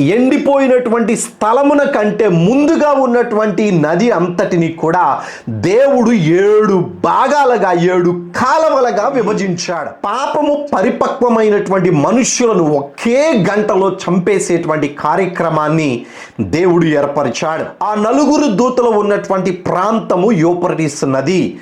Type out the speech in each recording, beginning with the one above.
ఎండిపోయినటువంటి స్థలమున కంటే ముందుగా ఉన్నటువంటి నది అంతటిని కూడా దేవుడు ఏడు భాగాలుగా ఏడు కాలవలుగా విభజించాడు. పాపము పరిపక్వమైనటువంటి మనుష్యులను ఒకే గంటలో చంపేసేటువంటి కార్యక్రమాన్ని దేవుడు ఏర్పరిచాడు. ఆ నలుగురు దూతలు ఉన్నటువంటి ప్రాంతము యూపరటిస్ నది.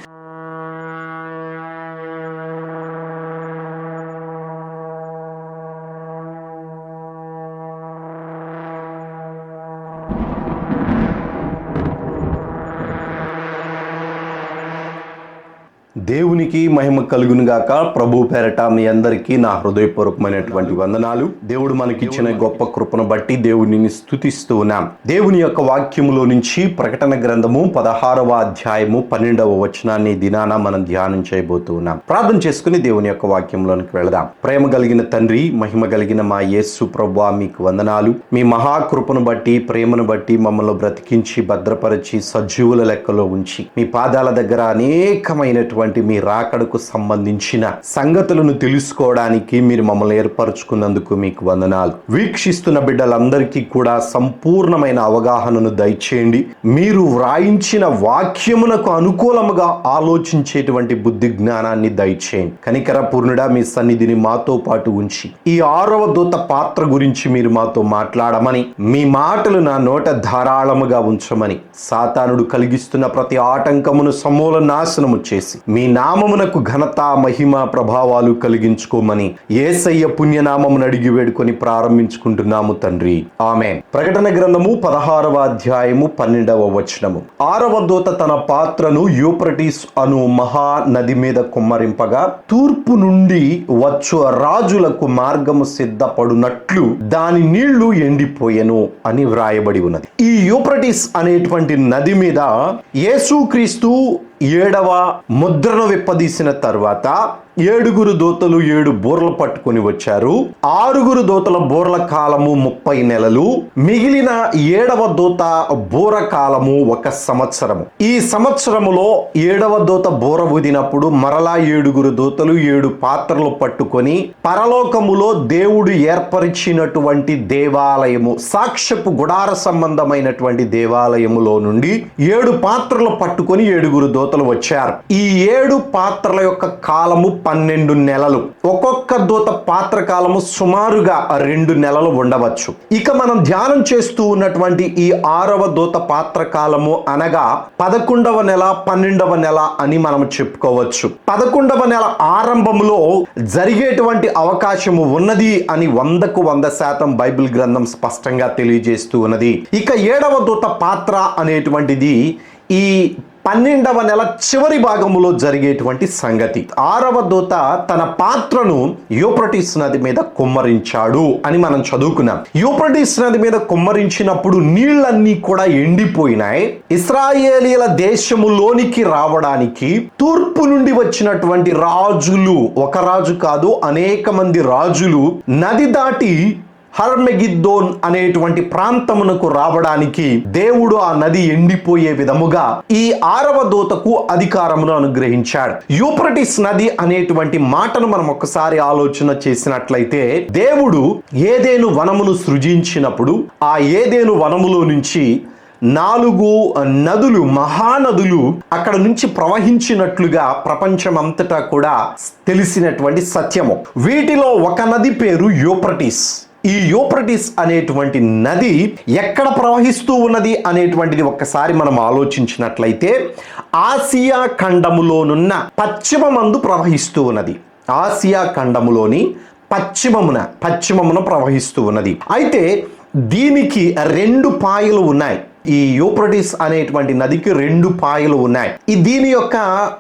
దేవునికి మహిమ కలుగునుగాక ప్రభు పేరట మీ అందరికీ నా హృదయపూర్వకమైనటువంటి వందనాలు. దేవుడు మనకిచ్చిన గొప్ప కృపను బట్టి దేవుని స్థుతిస్తూ ఉన్నాం. దేవుని యొక్క వాక్యములో నుంచి ప్రకటన గ్రంథము పదహారవ అధ్యాయము పన్నెండవ వచనాన్ని దినాన మనం ధ్యానం చేయబోతూ ఉన్నాం. ప్రార్థన చేసుకుని దేవుని యొక్క వాక్యంలోనికి వెళదాం. ప్రేమ కలిగిన తండ్రి మహిమ కలిగిన మా యేసు ప్రభు మీకు వందనాలు. మీ మహాకృపను బట్టి ప్రేమను బట్టి మమ్మల్ని బ్రతికించి భద్రపరిచి సజీవుల లెక్కలో ఉంచి మీ పాదాల దగ్గర అనేకమైనటువంటి మీ రాకడకు సంబంధించిన సంగతులను తెలుసుకోవడానికి మీరు మమ్మల్ని ఏర్పరచుకున్నందుకు మీకు వందనాలు. వీక్షిస్తున్న బిడ్డలందరికీ కూడా సంపూర్ణమైన అవగాహనను దయచేయండి. మీరు వ్రాయించిన వాక్యమునకు అనుకూలముగా ఆలోచించేటువంటి బుద్ధి జ్ఞానాన్ని దయచేయండి. కనికర పూర్ణుడా మీ సన్నిధిని మాతో పాటు ఉంచి ఈ ఆరవ దూత పాత్ర గురించి మీరు మాతో మాట్లాడమని మీ మాటలు నా నోట ధారాళముగా ఉంచమని సాతానుడు కలిగిస్తున్న ప్రతి ఆటంకమును సమూల నాశనము చేసి మీ నామమునకు ఘనత మహిమ ప్రభావాలు కలిగించుకోమని ఏసయ్య పుణ్యనామమును అడిగి వేడుకొని ప్రారంభించుకుంటున్నాము తండ్రి. ఆమె ప్రకటన గ్రంథము పదహారవ అధ్యాయము పన్నెండవ వచనము. ఆరవ దూత తన పాత్రను యూప్రటిస్ అను మహా నది మీద కుమ్మరింపగా తూర్పు నుండి వచ్చు రాజులకు మార్గము సిద్ధపడునట్లు దాని నీళ్ళు ఎండిపోయెను అని వ్రాయబడి ఉన్నది. ఈ యూప్రటిస్ అనేటువంటి నది మీద యేసుక్రీస్తు ఏడవ ముద్రను విప్పదీసిన తర్వాత ఏడుగురు దూతలు ఏడు బోర్లు పట్టుకొని వచ్చారు. ఆరుగురు దోతల బోర్ల కాలము ముప్పై నెలలు. మిగిలిన ఏడవ దూత బోర కాలము ఒక సంవత్సరము. ఈ సంవత్సరములో ఏడవ దూత బోర ఊదినప్పుడు మరలా ఏడుగురు దూతలు ఏడు పాత్రలు పట్టుకొని పరలోకములో దేవుడు ఏర్పరిచినటువంటి దేవాలయము సాక్ష్యపు గుడార సంబంధమైనటువంటి దేవాలయములో నుండి ఏడు పాత్రలు పట్టుకొని ఏడుగురు దూతలు వచ్చారు. ఈ ఏడు పాత్రల యొక్క కాలము పన్నెండు నెలలు. ఒక్కొక్క దూత పాత్ర కాలము సుమారుగా రెండు నెలలు ఉండవచ్చు. ఇక మనం ధ్యానం చేస్తూ ఉన్నటువంటి ఈ ఆరవ దూత పాత్ర కాలము అనగా పదకొండవ నెల పన్నెండవ నెల అని మనం చెప్పుకోవచ్చు. పదకొండవ నెల ఆరంభంలో జరిగేటువంటి అవకాశము ఉన్నది అని వందకు వంద శాతం బైబిల్ గ్రంథం స్పష్టంగా తెలియజేస్తూ ఉన్నది. ఇక ఏడవ దూత పాత్ర అనేటువంటిది ఈ పన్నెండవ నెల చివరి భాగంలో జరిగేటువంటి సంగతి. ఆరవ దూత తన పాత్రను యూప్రటిస్ నది మీద కుమ్మరించాడు అని మనం చదువుకున్నాం. యూప్రటిస్ నది మీద కుమ్మరించినప్పుడు నీళ్ళన్నీ కూడా ఎండిపోయినాయి. ఇస్రాయేలీల దేశములోనికి రావడానికి తూర్పు నుండి వచ్చినటువంటి రాజులు ఒక రాజు కాదు అనేక మంది రాజులు నది దాటి హర్మెగిద్దోన్ అనేటువంటి ప్రాంతమునకు రావడానికి దేవుడు ఆ నది ఎండిపోయే విధముగా ఈ ఆరవ దూతకు అధికారమును అనుగ్రహించాడు. యూప్రటిస్ నది అనేటువంటి మాటను మనం ఒకసారి ఆలోచన చేసినట్లయితే దేవుడు ఏదేను వనమును సృజించినప్పుడు ఆ ఏదేను వనములో నుంచి నాలుగు నదులు మహానదులు అక్కడ నుంచి ప్రవహించినట్లుగా ప్రపంచమంతటా కూడా తెలిసినటువంటి సత్యము. వీటిలో ఒక నది పేరు యూప్రటిస్ ఈ యూప్రటిస్ అనేటువంటి నది ఎక్కడ ప్రవహిస్తూ ఉన్నది అనేటువంటిది ఒక్కసారి మనం ఆలోచించినట్లయితే ఆసియా ఖండములోనున్న పశ్చిమమందు ప్రవహిస్తూ ఉన్నది. ఆసియా ఖండములోని పశ్చిమమున పశ్చిమమున ప్రవహిస్తూ ఉన్నది. అయితే దీనికి రెండు పాయలు ఉన్నాయి. ఈ యూప్రటిస్ అనేటువంటి నదికి రెండు పాయలు ఉన్నాయి. ఈ దీని యొక్క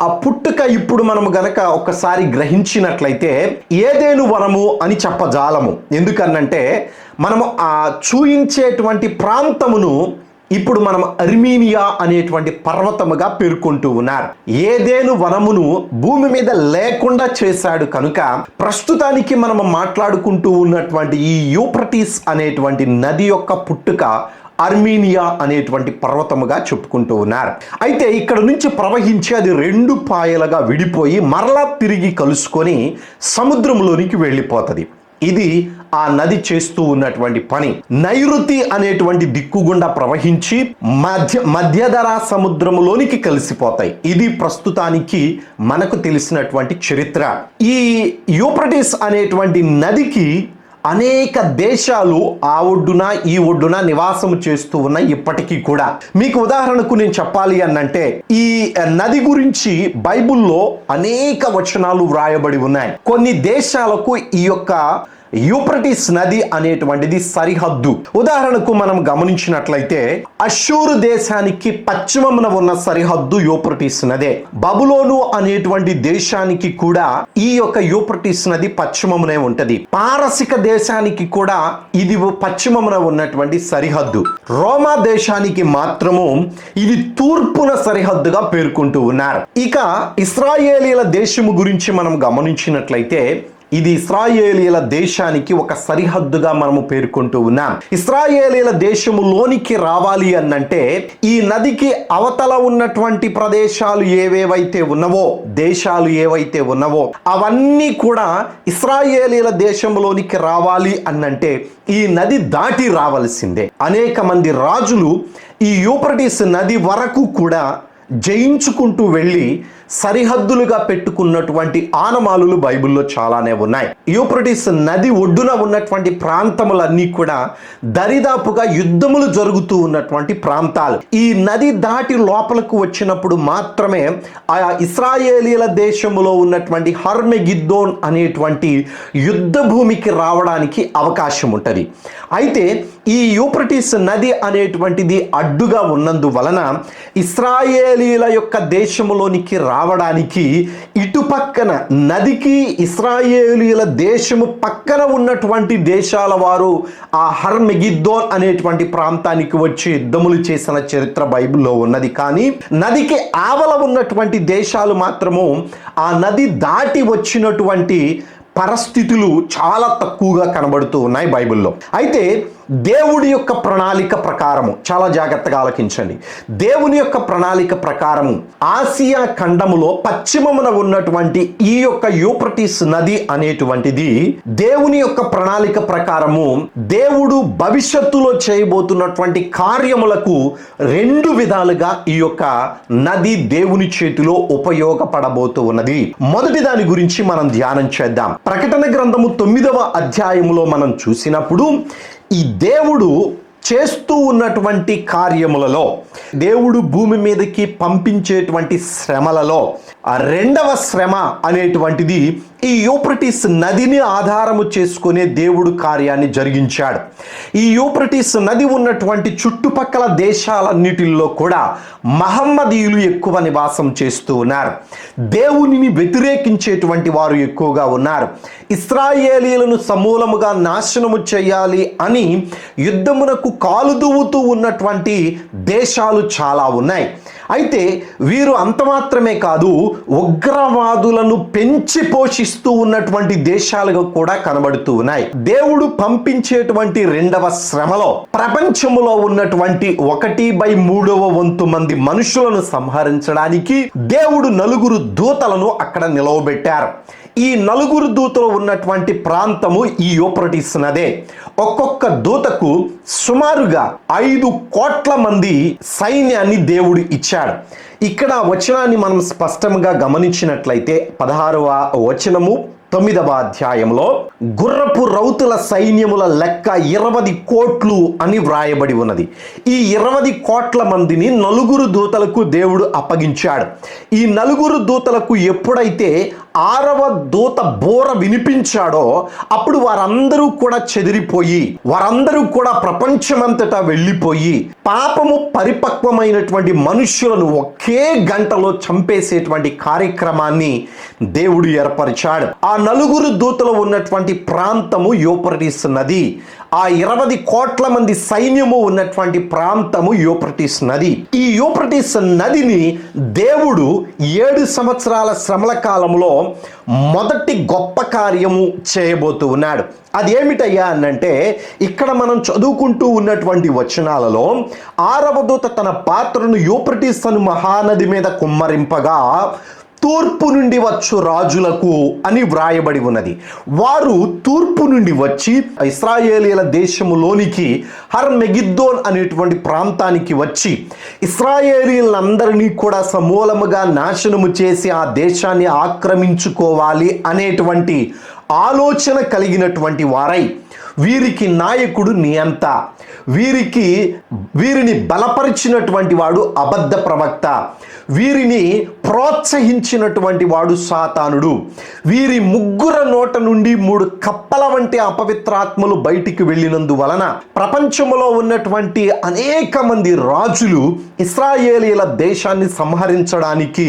ఆ పుట్టుక ఇప్పుడు మనం గనక ఒకసారి గ్రహించినట్లయితే ఏదేను వనము అని చెప్పజాలము. ఎందుకనంటే మనము ఆ చూయించేటువంటి ప్రాంతమును ఇప్పుడు మనం అర్మీనియా అనేటువంటి పర్వతముగా పేర్కొంటూ ఉన్నారు. ఏదేను వనమును భూమి మీద లేకుండా చేశాడు కనుక ప్రస్తుతానికి మనం మాట్లాడుకుంటూ ఉన్నటువంటి ఈ యూప్రటిస్ అనేటువంటి నది యొక్క పుట్టుక అర్మీనియా అనేటువంటి పర్వతముగా చెప్పుకుంటూ ఉన్నారు. అయితే ఇక్కడ నుంచి ప్రవహించి అది రెండు పాయలుగా విడిపోయి మరలా తిరిగి కలుసుకొని సముద్రంలోనికి వెళ్ళిపోతుంది. ఇది ఆ నది చేస్తూ ఉన్నటువంటి పని. నైరుతి అనేటువంటి దిక్కు గుండా ప్రవహించి మధ్య మధ్యధరా సముద్రములోనికి కలిసిపోతాయి. ఇది ప్రస్తుతానికి మనకు తెలిసినటువంటి చరిత్ర. ఈ యూప్రటిస్ అనేటువంటి నదికి అనేక దేశాలు ఆ ఒడ్డున ఈ ఒడ్డున నివాసం చేస్తూ ఉన్నాయి ఇప్పటికీ కూడా. మీకు ఉదాహరణకు నేను చెప్పాలి అనంటే ఈ నది గురించి బైబిల్లో అనేక వచనాలు వ్రాయబడి ఉన్నాయి. కొన్ని దేశాలకు ఈ యొక్క యూప్రటిస్ నది అనేటువంటిది సరిహద్దు. ఉదాహరణకు మనం గమనించినట్లయితే అషూరు దేశానికి పశ్చిమమున ఉన్న సరిహద్దు యూప్రటిస్ నదే. బబులోను అనేటువంటి దేశానికి కూడా ఈ యొక్క యూప్రటిస్ నది పశ్చిమమునే ఉంటది. పారసిక దేశానికి కూడా ఇది పశ్చిమమున ఉన్నటువంటి సరిహద్దు. రోమా దేశానికి మాత్రము ఇది తూర్పున సరిహద్దుగా పేర్కొంటూ ఉన్నారు. ఇక ఇస్రాయేలీల దేశము గురించి మనం గమనించినట్లయితే ఇది ఇస్రాయేలీల దేశానికి ఒక సరిహద్దుగా మనము పేర్కొంటూ ఉన్నాం. ఇస్రాయేలీల దేశములోనికి రావాలి అన్నంటే ఈ నదికి అవతల ఉన్నటువంటి ప్రదేశాలు ఏవేవైతే ఉన్నవో దేశాలు ఏవైతే ఉన్నవో అవన్నీ కూడా ఇస్రాయేలీల దేశంలోనికి రావాలి అన్నంటే ఈ నది దాటి రావలసిందే. అనేక మంది రాజులు ఈ యూప్రటిస్ నది వరకు కూడా జయించుకుంటూ వెళ్ళి సరిహద్దులుగా పెట్టుకున్నటువంటి ఆనమాలులు బైబిల్లో చాలానే ఉన్నాయి. యూప్రటిస్ నది ఒడ్డున ఉన్నటువంటి ప్రాంతములన్నీ కూడా దరిదాపుగా యుద్ధములు జరుగుతూ ఉన్నటువంటి ప్రాంతాలు. ఈ నది దాటి లోపలకు వచ్చినప్పుడు మాత్రమే ఆ ఇస్రాయేలీల దేశములో ఉన్నటువంటి హర్మెగిద్దోన్ అనేటువంటి యుద్ధ భూమికి రావడానికి అవకాశం ఉంటుంది అయితే ఈ యూప్రటిస్ నది అనేటువంటిది అడ్డుగా ఉన్నందువలన ఇస్రాయేలీల యొక్క దేశములోనికి రావడానికి ఇటుపక్కన నదికి ఇస్రాయేలీల దేశము పక్కన ఉన్నటువంటి దేశాల వారు ఆ హర్మెగిద్దోన్ అనేటువంటి ప్రాంతానికి వచ్చి యుద్ధములు చేసిన చరిత్ర బైబిల్లో ఉన్నది. కానీ నదికి ఆవల ఉన్నటువంటి దేశాలు మాత్రము ఆ నది దాటి వచ్చినటువంటి పరిస్థితులు చాలా తక్కువగా కనబడుతూ ఉన్నాయి బైబిల్లో. అయితే దేవుడి యొక్క ప్రణాళిక ప్రకారము. చాలా జాగ్రత్తగా ఆలకించండి. దేవుని యొక్క ప్రణాళిక ప్రకారము ఆసియా ఖండములో పశ్చిమమున ఉన్నటువంటి ఈ యొక్క యూప్రటిస్ నది అనేటువంటిది దేవుని యొక్క ప్రణాళిక ప్రకారము దేవుడు భవిష్యత్తులో చేయబోతున్నటువంటి కార్యములకు రెండు విధాలుగా ఈ యొక్క నది దేవుని చేతిలో ఉపయోగపడబోతూ ఉన్నది. మొదటి దాని గురించి మనం ధ్యానం చేద్దాం. ప్రకటన గ్రంథము తొమ్మిదవ అధ్యాయములో మనం చూసినప్పుడు ఈ దేవుడు చేస్తూ ఉన్నటువంటి కార్యములలో దేవుడు భూమి మీదకి పంపించేటువంటి శ్రమలలో ఆ రెండవ శ్రమ అనేటువంటిది ఈ యూప్రటిస్ నదిని ఆధారము చేసుకునే దేవుడు కార్యాన్ని జరిగించాడు. ఈ యూప్రటిస్ నది ఉన్నటువంటి చుట్టుపక్కల దేశాలన్నిటిల్లో కూడా మహమ్మదీయులు ఎక్కువ నివాసం చేస్తూ ఉన్నారు. దేవునిని వ్యతిరేకించేటువంటి వారు ఎక్కువగా ఉన్నారు. ఇస్రాయేలీలను సమూలముగా నాశనము చేయాలి అని యుద్ధమునకు కాలుదువుతూ ఉన్నటువంటి దేశాలు చాలా ఉన్నాయి. అయితే వీరు అంత మాత్రమే కాదు ఉగ్రవాదులను పెంచి పోషిస్తూ ఉన్నటువంటి దేశాలుగా కూడా కనబడుతూ ఉన్నాయి. దేవుడు పంపించేటువంటి రెండవ శ్రమలో ప్రపంచములో ఉన్నటువంటి ఒకటి బై మూడవ వంతు మంది మనుషులను సంహరించడానికి దేవుడు నలుగురు దూతలను అక్కడ నిలవబెట్టారు. ఈ నలుగురు దూతలు ఉన్నటువంటి ప్రాంతము ఈ యూప్రటిస్ నదే ఒక్కొక్క దూతకు సుమారుగా ఐదు కోట్ల మంది సైన్యాన్ని దేవుడు ఇచ్చాడు. ఇక్కడ వచనాన్ని మనం స్పష్టంగా గమనించినట్లయితే పదహారవ వచనము తొమ్మిదవ అధ్యాయంలో గుర్రపు రౌతుల సైన్యముల లెక్క ఇరవది కోట్లు అని వ్రాయబడి ఉన్నది. ఈ ఇరవై కోట్ల మందిని నలుగురు దూతలకు దేవుడు అప్పగించాడు. ఈ నలుగురు దూతలకు ఎప్పుడైతే ఆరవ దూత బోర వినిపించాడో అప్పుడు వారందరూ కూడా చెదిరిపోయి వారందరూ కూడా ప్రపంచమంతటా వెళ్ళిపోయి పాపము పరిపక్వమైనటువంటి మనుష్యులను ఒకే గంటలో చంపేసేటువంటి కార్యక్రమాన్ని దేవుడు ఏర్పరిచాడు. ఆ నలుగురు దూతలు ఉన్నటువంటి ప్రాంతము యోపరటిస్ నది. ఆ ఇరవై కోట్ల మంది సైన్యము ఉన్నటువంటి ప్రాంతము యూప్రటిస్ నది. ఈ యూప్రటిస్ నదిని దేవుడు ఏడు సంవత్సరాల శ్రమల కాలంలో మొదటి గొప్ప కార్యము చేయబోతూ ఉన్నాడు. అది ఏమిటయ్యా అనంటే ఇక్కడ మనం చదువుకుంటూ ఉన్నటువంటి వచనాలలో ఆరవ దూత తన పాత్రను యూప్రటిస్ అను మహానది మీద కుమ్మరింపగా తూర్పు నుండి వచ్చు రాజులకు అని వ్రాయబడి ఉన్నది. వారు తూర్పు నుండి వచ్చి ఇస్రాయేలీల దేశములోనికి హర్ మెగిద్దోన్ అనేటువంటి ప్రాంతానికి వచ్చి ఇస్రాయేలీలందరినీ కూడా సమూలముగా నాశనము చేసి ఆ దేశాన్ని ఆక్రమించుకోవాలి అనేటువంటి ఆలోచన కలిగినటువంటి వారై వీరికి నాయకుడు నియంత వీరికి వీరిని బలపరిచినటువంటి వాడు అబద్ధ ప్రవక్త. వీరిని ప్రోత్సహించినటువంటి వాడు సాతానుడు. వీరి ముగ్గుర నోట నుండి మూడు కప్పల వంటి అపవిత్రాత్మలు బయటికి వెళ్ళినందువలన ప్రపంచంలో ఉన్నటువంటి అనేక మంది రాజులు ఇస్రాయేలీల దేశాన్ని సంహరించడానికి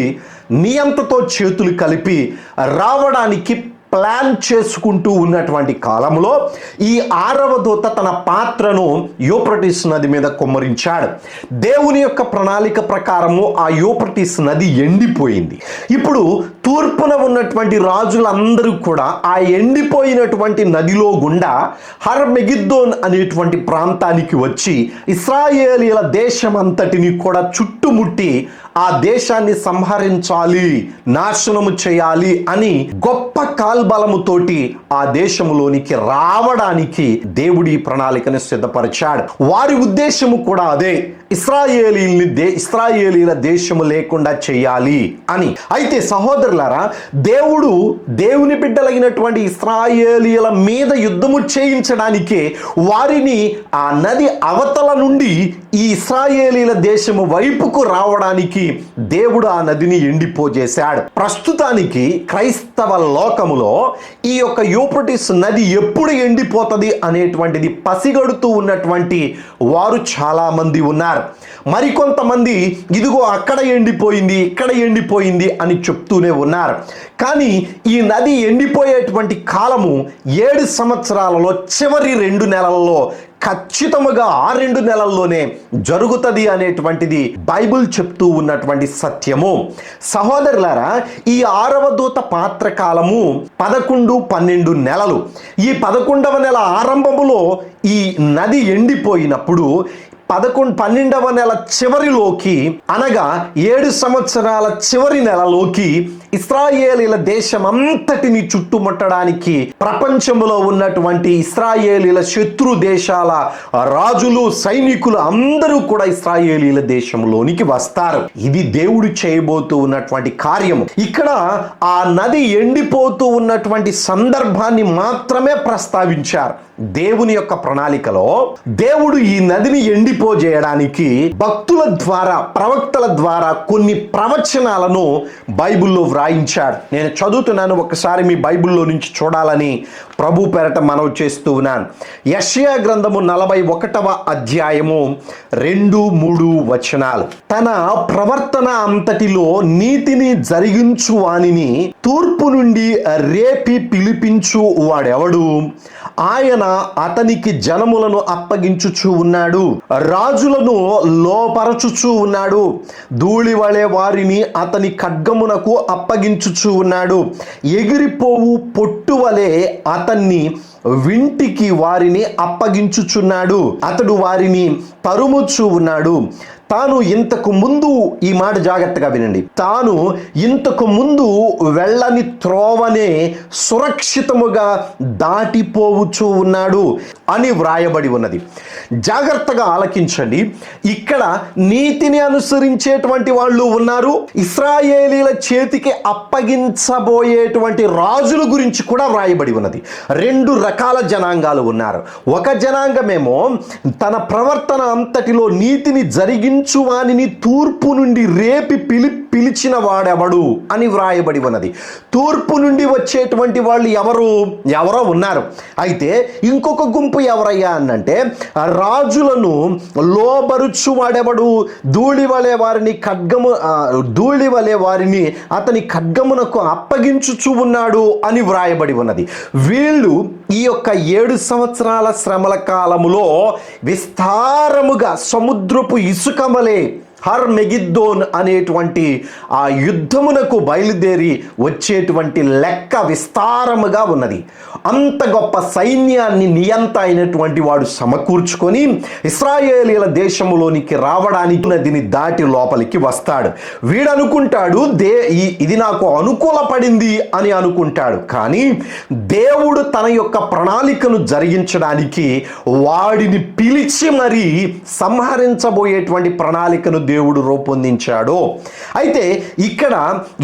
నియంతతో చేతులు కలిపి రావడానికి ప్లాన్ చేసుకుంటూ ఉన్నటువంటి కాలంలో ఈ ఆరవ దూత తన పాత్రను యూప్రటిస్ నది మీద కుమ్మరించాడు. దేవుని యొక్క ప్రణాళిక ప్రకారము ఆ యూప్రటిస్ నది ఎండిపోయింది. ఇప్పుడు తూర్పున ఉన్నటువంటి రాజులందరూ కూడా ఆ ఎండిపోయినటువంటి నదిలో గుండా హర్ మెగిద్దోన్ అనేటువంటి ప్రాంతానికి వచ్చి ఇస్రాయేలీల దేశమంతటిని కూడా చుట్టుముట్టి ఆ దేశాన్ని సంహరించాలి నాశనము చేయాలి అని గొప్ప కాల్బలముతోటి ఆ దేశములోనికి రావడానికి దేవుడి ప్రణాళికను సిద్ధపరిచాడు. వారి ఉద్దేశము కూడా అదే. ఇస్రాయేలీల్ని దే ఇస్రాయేలీల దేశము లేకుండా చేయాలి అని. అయితే సహోదరులారా దేవుడు దేవుని బిడ్డలైనటువంటి ఇస్రాయేలీల మీద యుద్ధము చేయించడానికే వారిని ఆ నది అవతల నుండి ఈ ఇస్రాయేలీల దేశము వైపుకు రావడానికి దేవుడు ఆ నదిని ఎండిపోజేశాడు. ప్రస్తుతానికి క్రైస్తవ లోకములో ఈ యొక్క యూప్రటిస్ నది ఎప్పుడు ఎండిపోతుంది అనేటువంటిది పసిగడుతూ ఉన్నటువంటి వారు చాలా మంది ఉన్నారు మరికొంతమంది ఇదిగో అక్కడ ఎండిపోయింది ఇక్కడ ఎండిపోయింది అని చెప్తూనే ఉన్నారు. కానీ ఈ నది ఎండిపోయేటువంటి కాలము ఏడు సంవత్సరాలలో చివరి రెండు నెలల్లో ఖచ్చితముగా ఆ రెండు నెలల్లోనే జరుగుతుంది అనేటువంటిది బైబిల్ చెప్తూ ఉన్నటువంటి సత్యము. సహోదరులారా ఈ ఆరవ దూత పాత్ర కాలము పదకొండు పన్నెండు నెలలు. ఈ పదకొండవ నెల ఆరంభములో ఈ నది ఎండిపోయినప్పుడు పదకొండు పన్నెండవ నెల చివరిలోకి అనగా ఏడు సంవత్సరాల చివరి నెలలోకి ఇస్రాయేలీల దేశం అంతటిని చుట్టుముట్టడానికి ప్రపంచంలో ఉన్నటువంటి ఇస్రాయేలీల శత్రు దేశాల రాజులు సైనికులు అందరూ కూడా ఇస్రాయేలీల దేశంలోనికి వస్తారు. ఇది దేవుడు చేయబోతూ ఉన్నటువంటి కార్యము. ఇక్కడ ఆ నది ఎండిపోతూ ఉన్నటువంటి సందర్భాన్ని మాత్రమే ప్రస్తావించారు. దేవుని యొక్క ప్రణాళికలో దేవుడు ఈ నదిని ఎండిపోజేయడానికి భక్తుల ద్వారా ప్రవక్తల ద్వారా కొన్ని ప్రవచనాలను బైబిల్లో రాయించాడు. నేను చదువుతున్నాను ఒకసారి మీ బైబిల్లో నుంచి చూడాలని ప్రభు పెరట మనవి చేస్తూ ఉన్నాను. యషయా గ్రంథము నలభై ఒకటవ అధ్యాయము రెండు మూడు వచనాలు. తన ప్రవర్తన అంతటిలో నీతిని జరిగించు వానిని తూర్పు నుండి రేపి పిలిపించు వాడెవడు ఆయన అతనికి జనములను అప్పగించుచు ఉన్నాడు. రాజులను లోపరచుచు ఉన్నాడు. ధూళి వలె వారిని అతని ఖడ్గమునకు అప్పగించుచు ఉన్నాడు. ఎగిరిపోవు పొట్టు వలె అతన్ని వింటికి వారిని అప్పగించుచున్నాడు. అతడు వారిని తరుముచు ఉన్నాడు. తాను ఇంతకు ముందు ఈ మాట జాగ్రత్తగా వినండి. తాను ఇంతకు ముందు వెళ్ళని త్రోవనే సురక్షితముగా దాటిపోవచ్చు ఉన్నాడు అని వ్రాయబడి ఉన్నది. జాగ్రత్తగా ఆలకించండి. ఇక్కడ నీతిని అనుసరించేటువంటి వాళ్ళు ఉన్నారు. ఇస్రాయేలీల చేతికి అప్పగించబోయేటువంటి రాజుల గురించి కూడా వ్రాయబడి ఉన్నది. రెండు రకాల జనాంగాలు ఉన్నారు. ఒక జనాంగమేమో తన ప్రవర్తన అంతటిలో నీతిని జరిగించు వానిని తూర్పు నుండి రేపి పిలి పిలిచిన వాడెవడు అని వ్రాయబడి ఉన్నది. తూర్పు నుండి వచ్చేటువంటి వాళ్ళు ఎవరు? ఎవరో ఉన్నారు. అయితే ఇంకొక గుంపు ఎవరయ్యా అనంటే రాజులను లోబరుచు వాడెవడు ధూళి వలె వారిని ఖడ్గము ధూళి వలె వారిని అతని ఖడ్గమునకు అప్పగించుచు ఉన్నాడు అని వ్రాయబడి ఉన్నది. వీళ్ళు ఈ యొక్క ఏడు సంవత్సరాల శ్రమల కాలములో విస్తారముగా సముద్రపు ఇసుకమలే హర్ మెగిద్దోన్ అనేటువంటి ఆ యుద్ధమునకు బయలుదేరి వచ్చేటువంటి లెక్క విస్తారముగా ఉన్నది. అంత గొప్ప సైన్యాన్ని నియంత అయినటువంటి వాడు సమకూర్చుకొని ఇస్రాయేలీల దేశములోనికి రావడానికి నదిని దాటి లోపలికి వస్తాడు. వీడనుకుంటాడు దే ఈ- ఇది నాకు అనుకూలపడింది అని అనుకుంటాడు. కానీ దేవుడు తన యొక్క ప్రణాళికను జరిగించడానికి వాడిని పిలిచి మరీ సంహరించబోయేటువంటి ప్రణాళికను దేవుడు రూపొందించాడు. అయితే ఇక్కడ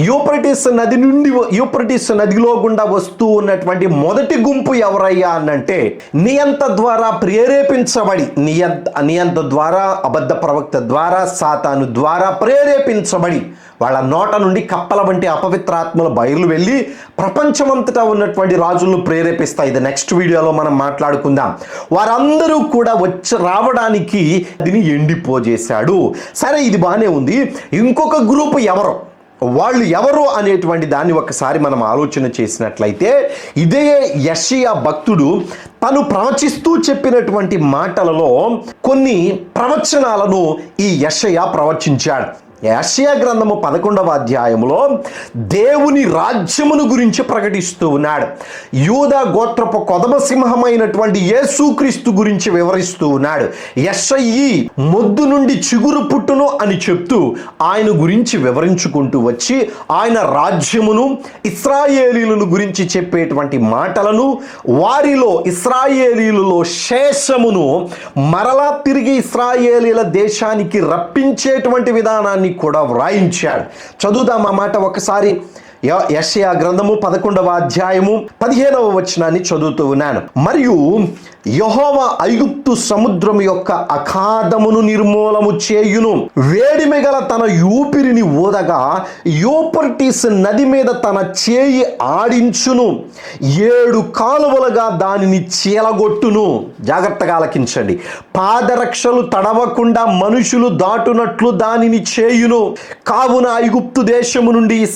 యూప్రటిస్ నది నుండి యూప్రటిస్ నదిలో గుండా వస్తూ ఉన్నటువంటి మొదటి గుంపు ఎవరయ్యా అనంటే నియంత ద్వారా ప్రేరేపించబడి నియంత నియంత ద్వారా అబద్ధ ప్రవక్త ద్వారా సాతాను ద్వారా ప్రేరేపించబడి వాళ్ళ నోట నుండి కప్పల వంటి అపవిత్రాత్మల బయలు వెళ్ళి ప్రపంచమంతటా ఉన్నటువంటి రాజులను ప్రేరేపిస్తాయి. ఇది నెక్స్ట్ వీడియోలో మనం మాట్లాడుకుందాం. వారందరూ కూడా వచ్చి రావడానికి దీన్ని ఎండిపోజేశాడు. సరే ఇది బాగానే ఉంది. ఇంకొక గ్రూప్ ఎవరు? వాళ్ళు ఎవరు అనేటువంటి దాన్ని ఒకసారి మనం ఆలోచన చేసినట్లయితే ఇదే యషియా భక్తుడు తను ప్రవచిస్తూ చెప్పినటువంటి మాటలలో కొన్ని ప్రవచనాలను ఈ యషయ ప్రవచించాడు. యాషియా గ్రంథము పదకొండవ అధ్యాయములో దేవుని రాజ్యమును గురించి ప్రకటిస్తూ ఉన్నాడు. యూద గోత్రపు కొదమ సింహమైనటువంటి యేసుక్రీస్తు గురించి వివరిస్తూ ఉన్నాడు. ఎస్ఐ మొద్దు నుండి చిగురు పుట్టును అని చెప్తూ ఆయన గురించి వివరించుకుంటూ వచ్చి ఆయన రాజ్యమును ఇస్రాయేలీలను గురించి చెప్పేటువంటి మాటలను వారిలో ఇస్రాయేలీలలో శేషమును మరలా తిరిగి ఇస్రాయేలీల దేశానికి రప్పించేటువంటి విధానాన్ని కూడా వ్రాయించాడు. చదువుదాం ఆ మాట ఒకసారి. యషయా గ్రంథము పదకొండవ అధ్యాయము పదిహేనవ వచనాన్ని చదువుతూ ఉన్నాను. మరియు యహోవ ఐగుప్తు సముద్రం యొక్క అఖాదమును నిర్మూలము చేయును. వేడిమిగల తన యూపిరిని ఊదగా యూపర్టీస్ నది మీద తన చేయి ఆడించును. ఏడు కాలువలుగా దానిని చీలగొట్టును. జాగ్రత్తగా ఆలకించండి. పాదరక్షలు తడవకుండా మనుషులు దాటునట్లు దానిని చేయును. కావున ఐగుప్తు దేశము నుండి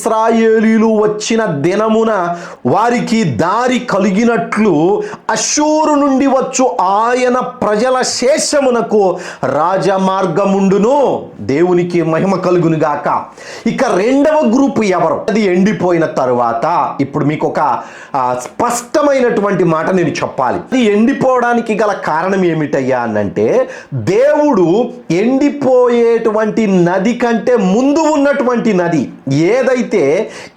ఇస్రాయేలీలు వచ్చిన దినమున వారికి దారి కలిగినట్లు అశూరు నుండి వచ్చు ఆయన ప్రజల శేషమునకు రాజమార్గముండును. దేవునికి మహిమ కలుగును గాక ఇక రెండవ గ్రూప్ ఎవరు? అది ఎండిపోయిన తరువాత. ఇప్పుడు మీకు ఒక స్పష్టమైనటువంటి మాట నేను చెప్పాలి. అది ఎండిపోవడానికి గల కారణం ఏమిటయ్యా అనంటే దేవుడు ఎండిపోయేటువంటి నది కంటే ముందు ఉన్నటువంటి నది. ఏదైతే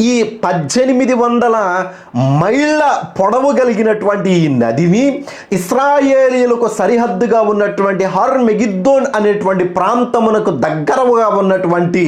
ఈ పద్దెనిమిది వందల మైళ్ళ పొడవు కలిగినటువంటి ఈ నదిని ఇస్రాయేలీలకు సరిహద్దుగా ఉన్నటువంటి హర్ మెగిద్దోన్ అనేటువంటి ప్రాంతమునకు దగ్గరగా ఉన్నటువంటి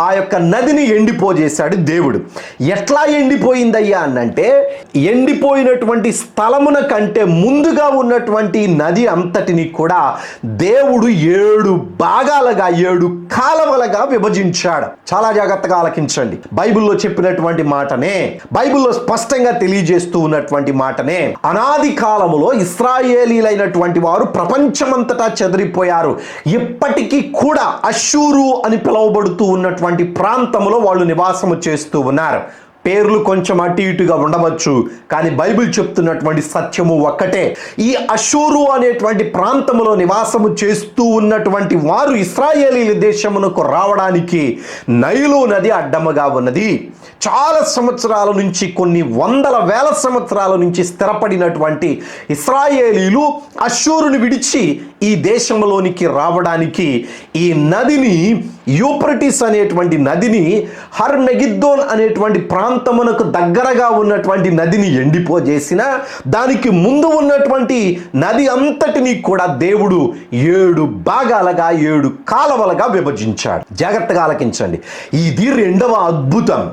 ఆ యొక్క నదిని ఎండిపోజేశాడు దేవుడు. ఎట్లా ఎండిపోయిందయ్యా అనంటే ఎండిపోయినటువంటి స్థలమున కంటే ముందుగా ఉన్నటువంటి నది అంతటిని కూడా దేవుడు ఏడు భాగాలుగా ఏడు కాలవలుగా విభజించాడు. చాలా జాగ్రత్తగా ఆలకించండి. బైబిల్లో చెప్పినటువంటి మాటనే బైబిల్లో స్పష్టంగా తెలియజేస్తూ ఉన్నటువంటి మాటనే అనాది కాలములో ఇస్రాయేలీలైనటువంటి వారు ప్రపంచమంతటా చెదిరిపోయారు. ఇప్పటికీ కూడా అశూరు అని పిలువబడుతూ ఉన్నటువంటి ప్రాంతంలో వాళ్ళు నివాసము చేస్తూ ఉన్నారు. పేర్లు కొంచెం అటు ఇటుగా ఉండవచ్చు కానీ బైబిల్ చెప్తున్నటువంటి సత్యము ఒక్కటే. ఈ అషూరు అనేటువంటి ప్రాంతములో నివాసము చేస్తూ ఉన్నటువంటి వారు ఇస్రాయేలీల దేశమునకు రావడానికి నైలు నది అడ్డముగా ఉన్నది. చాలా సంవత్సరాల నుంచి కొన్ని వందల వేల సంవత్సరాల నుంచి స్థిరపడినటువంటి ఇస్రాయేలీలు అషూరుని విడిచి ఈ దేశంలోనికి రావడానికి ఈ నదిని యూప్రటిస్ అనేటువంటి నదిని హర్ మెగిద్దోన్ అనేటువంటి ప్రాంతమునకు దగ్గరగా ఉన్నటువంటి నదిని ఎండిపోజేసిన దానికి ముందు ఉన్నటువంటి నది అంతటిని కూడా దేవుడు ఏడు భాగాలుగా ఏడు కాలవలుగా విభజించాడు. జాగ్రత్తగా ఆలకించండి. ఇది రెండవ అద్భుతం.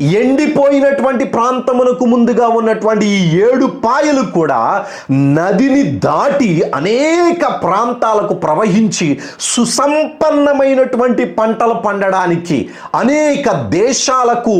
ఎండిపోయినటువంటి ప్రాంతమునకు ముందుగా ఉన్నటువంటి ఈ ఏడు పాయలు కూడా నదిని దాటి అనేక ప్రాంతాలకు ప్రవహించి సుసంపన్నమైనటువంటి పంటలు పండడానికి అనేక దేశాలకు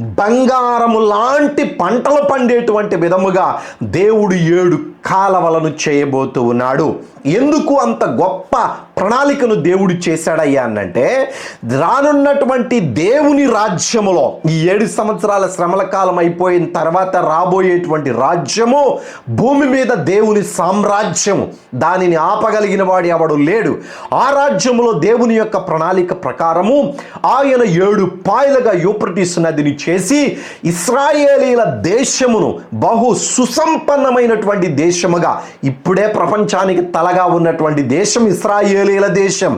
బంగారము లాంటి పంటలు పండేటువంటి విధముగా దేవుడు ఏడు కాలవలను చేయబోతూ ఉన్నాడు. ఎందుకు అంత గొప్ప ప్రణాళికను దేవుడు చేశాడయ్యా అనంటే రానున్నటువంటి దేవుని రాజ్యములో ఈ ఏడు సంవత్సరాల శ్రమల కాలం అయిపోయిన తర్వాత రాబోయేటువంటి రాజ్యము భూమి మీద దేవుని సామ్రాజ్యము దానిని ఆపగలిగిన వాడు ఎవడు లేడు. ఆ రాజ్యములో దేవుని యొక్క ప్రణాళిక ప్రకారము ఆయన ఏడు పాయలుగా యూప్రటీస్ నదిని చేసి ఇస్రాయేలీల దేశమును బహు సుసంపన్నమైనటువంటి దేశముగా ఇప్పుడే ప్రపంచానికి తలగా ఉన్నటువంటి దేశం ఇస్రాయేలీల దేశం.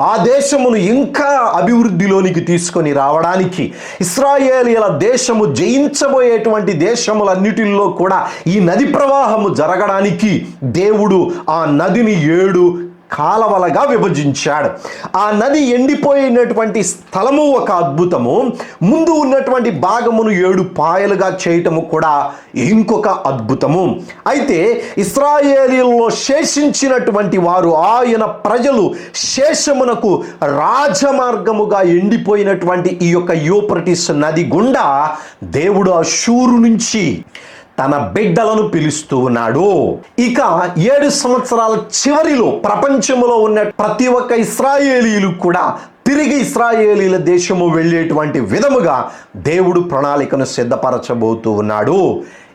ఆ దేశమును ఇంకా అభివృద్ధిలోనికి తీసుకొని రావడానికి ఇస్రాయేలీల దేశము జయించబోయేటువంటి దేశములన్నిటిల్లో కూడా ఈ నది ప్రవాహము జరగడానికి దేవుడు ఆ నదిని ఏడు కాలవలగా విభజించాడు. ఆ నది ఎండిపోయినటువంటి స్థలము ఒక అద్భుతము. ముందు ఉన్నటువంటి భాగమును ఏడు పాయలుగా చేయటము కూడా ఇంకొక అద్భుతము. అయితే ఇస్రాయేలీల్లో శేషించినటువంటి వారు ఆయన ప్రజలు శేషమునకు రాజమార్గముగా ఎండిపోయినటువంటి ఈ యొక్క యూప్రటిస్ నది గుండా దేవుడు ఆ నుంచి తన బిడ్డలను పిలుస్తూ ఉన్నాడు. ఇక ఏడు సంవత్సరాల చివరిలో ప్రపంచంలో ఉన్న ప్రతి ఒక్క ఇస్రాయేలీలు కూడా తిరిగి ఇస్రాయేలీల దేశము వెళ్ళేటువంటి విధముగా దేవుడు ప్రణాళికను సిద్ధపరచబోతూ ఉన్నాడు.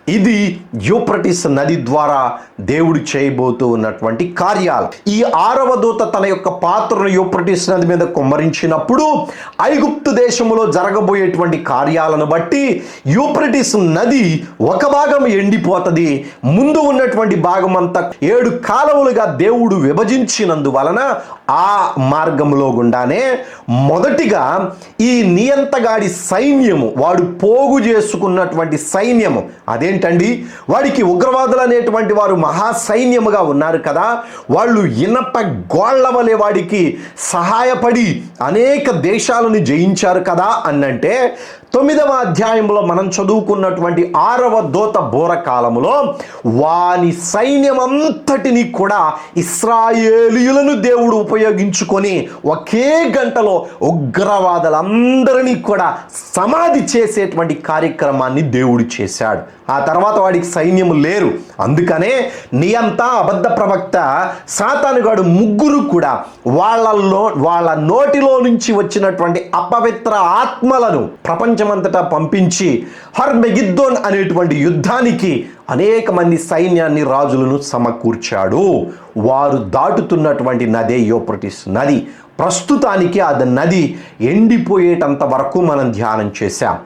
ఇది యూప్రటిస్ నది ద్వారా దేవుడు చేయబోతూ ఉన్నటువంటి కార్యాలు ఈ ఆరవ దూత తన యొక్క పాత్రను యూప్రటిస్ నది మీద కుమ్మరించినప్పుడు ఐగుప్తు దేశంలో జరగబోయేటువంటి కార్యాలను బట్టి యూప్రటిస్ నది ఒక భాగం ఎండిపోతుంది. ముందు ఉన్నటువంటి భాగం అంతా ఏడు కాలములుగా దేవుడు విభజించినందువలన ఆ మార్గంలో గుండానే మొదటిగా ఈ నియంతగాడి సైన్యము వాడు పోగు చేసుకున్నటువంటి సైన్యము అదే ఏంటండి? వాడికి ఉగ్రవాదులు అనేటువంటి వారు మహాసైన్యముగా ఉన్నారు కదా. వాళ్ళు ఇనప గోళ్ళ వలె వాడికి సహాయపడి అనేక దేశాలను జయించారు కదా అన్నంటే తొమ్మిదవ అధ్యాయంలో మనం చదువుకున్నటువంటి ఆరవ దోత బోర కాలములో వాని సైన్యమంతటిని కూడా ఇస్రాయేలీయులను దేవుడు ఉపయోగించుకొని ఒకే గంటలో ఉగ్రవాదులందరినీ కూడా సమాధి చేసేటువంటి కార్యక్రమాన్ని దేవుడు చేశాడు. ఆ తర్వాత వాడికి సైన్యము లేరు. అందుకనే నియంత అబద్ధ ప్రవక్త సాతానుగాడు ముగ్గురు కూడా వాళ్ళల్లో వాళ్ళ నోటిలో నుంచి వచ్చినటువంటి అపవిత్ర ఆత్మలను ప్రపంచమంతటా పంపించి హర్మెగిద్దోన్ అనేటువంటి యుద్ధానికి అనేక మంది సైన్యాన్ని రాజులను సమకూర్చాడు. వారు దాటుతున్నటువంటి నదే యోప్రటిస్ నది. ప్రస్తుతానికి అది నది ఎండిపోయేటంత వరకు మనం ధ్యానం చేశాం.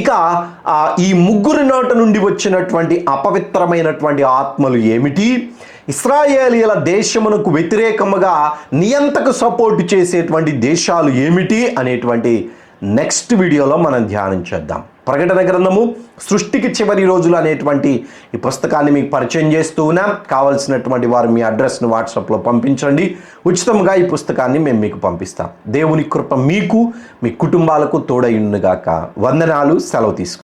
ఇక ఈ ముగ్గురి నోట నుండి వచ్చినటువంటి అపవిత్రమైనటువంటి ఆత్మలు ఏమిటి? ఇస్రాయేలీల దేశమునకు వ్యతిరేకముగా నియంతకు సపోర్ట్ చేసేటువంటి దేశాలు ఏమిటి అనేటువంటి నెక్స్ట్ వీడియోలో మనం ధ్యానం చేద్దాం. ప్రకటన గ్రంథము సృష్టికి చివరి రోజులు అనేటువంటి ఈ పుస్తకాన్ని మీకు పరిచయం చేస్తూ ఉన్నా. కావలసినటువంటి వారు మీ అడ్రస్ను వాట్సాప్లో పంపించండి. ఉచితంగా ఈ పుస్తకాన్ని మేము మీకు పంపిస్తాం. దేవుని కృప మీకు మీ కుటుంబాలకు తోడైండుగాక వందనాలు సెలవు తీసుకు